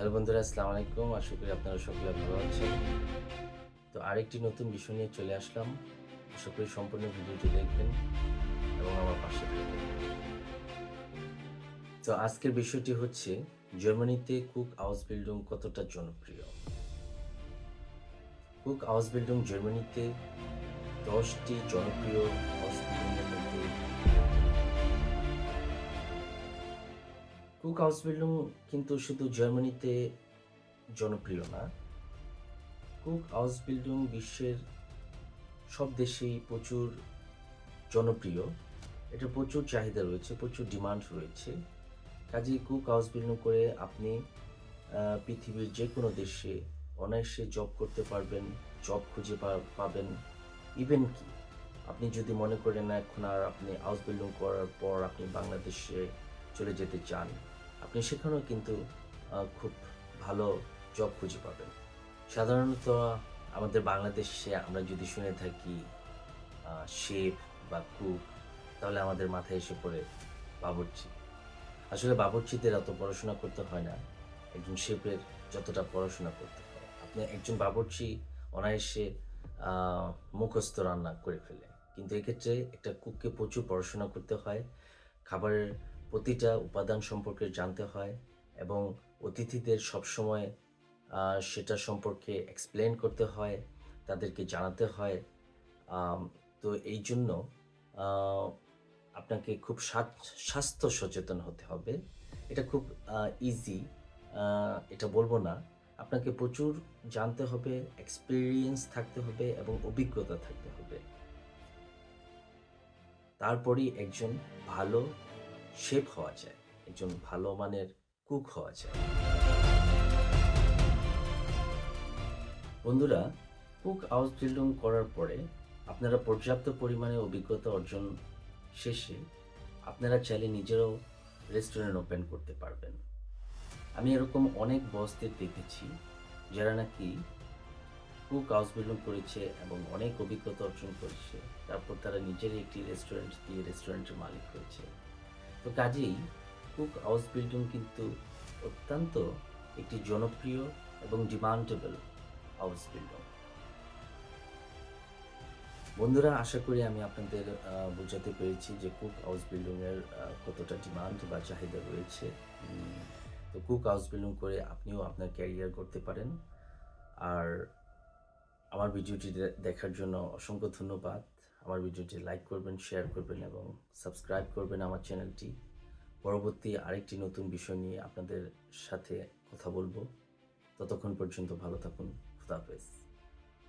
Hello বন্ধুরা, আসসালামু আলাইকুম। আশা করি আপনারা সকলে ভালো আছেন। তো আরেকটি নতুন বিষয় নিয়ে চলে আসলাম। আশা করি সম্পূর্ণ ভিডিওটি দেখবেন এবং আমার পাশে থাকবেন। তো আজকের বিষয়টি হচ্ছে, জার্মানিতে কুক হাউস বিল্ডিং কতটা জনপ্রিয়? কুক হাউস বিল্ডিং জার্মানিতে দশটি জনপ্রিয় কুক হাউস বিল্ডিং কিন্তু শুধু জার্মানিতে জনপ্রিয় না। কুক হাউস বিল্ডিং বিশ্বের সব দেশেই প্রচুর জনপ্রিয়। এটা প্রচুর চাহিদা রয়েছে, প্রচুর ডিমান্ড রয়েছে। কাজেই কুক হাউস বিল্ডিং করে আপনি পৃথিবীর যে কোনো দেশে অনায়াসে জব করতে পারবেন, জব খুঁজে পাবেন। ইভেন কি, আপনি যদি মনে করেন এখন আর আপনি হাউস বিল্ডিং করার পর আপনি বাংলাদেশে চলে যেতে চান, আপনি সেখানেও কিন্তু খুব ভালো জব খুঁজে পাবেন। সাধারণত আমাদের বাংলাদেশে আমরা যদি শুনে থাকি শেফ বা কুক, তাহলে আমাদের মাথায় এসে পড়ে বাবুর্চি। আসলে বাবুর্চিদের অত পড়াশোনা করতে হয় না, একজন শেফের যতটা পড়াশোনা করতে হয়। আপনি একজন বাবুর্চি অনায়াসে মুখস্থ রান্না করে ফেলে। কিন্তু এক্ষেত্রে একটা কুককে প্রচুর পড়াশোনা করতে হয়, খাবারের প্রতিটা উপাদান সম্পর্কে জানতে হয় এবং অতিথিদের সবসময় সেটা সম্পর্কে এক্সপ্লেন করতে হয়, তাদেরকে জানাতে হয়। তো এই জন্য আপনাকে খুব স্বাস্থ্য সচেতন হতে হবে। এটা খুব ইজি এটা বলব না। আপনাকে প্রচুর জানতে হবে এক্সপিরিয়েন্স থাকতে হবে এবং অভিজ্ঞতা থাকতে হবে। তারপরেই একজন ভালো শেফ হওয়া যায়, একজন ভালো মানের কুক হওয়া যায়। বন্ধুরা, কুক হাউস বিল্ডিং করার পরে আপনারা পর্যাপ্ত পরিমাণে অভিজ্ঞতা অর্জন শেষে আপনারা চাইলে নিজেরাও রেস্টুরেন্ট ওপেন করতে পারবেন। আমি এরকম অনেক বসদের দেখেছি যারা নাকি কুক হাউস বিল্ডিং করেছে এবং অনেক অভিজ্ঞতা অর্জন করেছে। তারপর তারা নিজেরই একটি রেস্টুরেন্ট দিয়ে রেস্টুরেন্টের মালিক হয়েছে। তো কাজেই কুক হাউস বিল্ডিং কিন্তু অত্যন্ত একটি জনপ্রিয় এবং ডিমান্ডেবল হাউস বিল্ডিং। বন্ধুরা, আশা করি আমি আপনাদের বোঝাতে পেরেছি যে কুক হাউস বিল্ডিংয়ের কতটা ডিমান্ড বা চাহিদা রয়েছে। তো কুক হাউস বিল্ডিং করে আপনিও আপনার ক্যারিয়ার করতে পারেন। আর আমার ভিডিওটি দেখার জন্য অসংখ্য ধন্যবাদ। আমার ভিডিওটি লাইক করবেন শেয়ার করবেন এবং সাবস্ক্রাইব করবেন আমার চ্যানেলটি পরবর্তী আরেকটি নতুন বিষয় নিয়ে আপনাদের সাথে কথা বলব। ততক্ষণ পর্যন্ত ভালো থাকুন।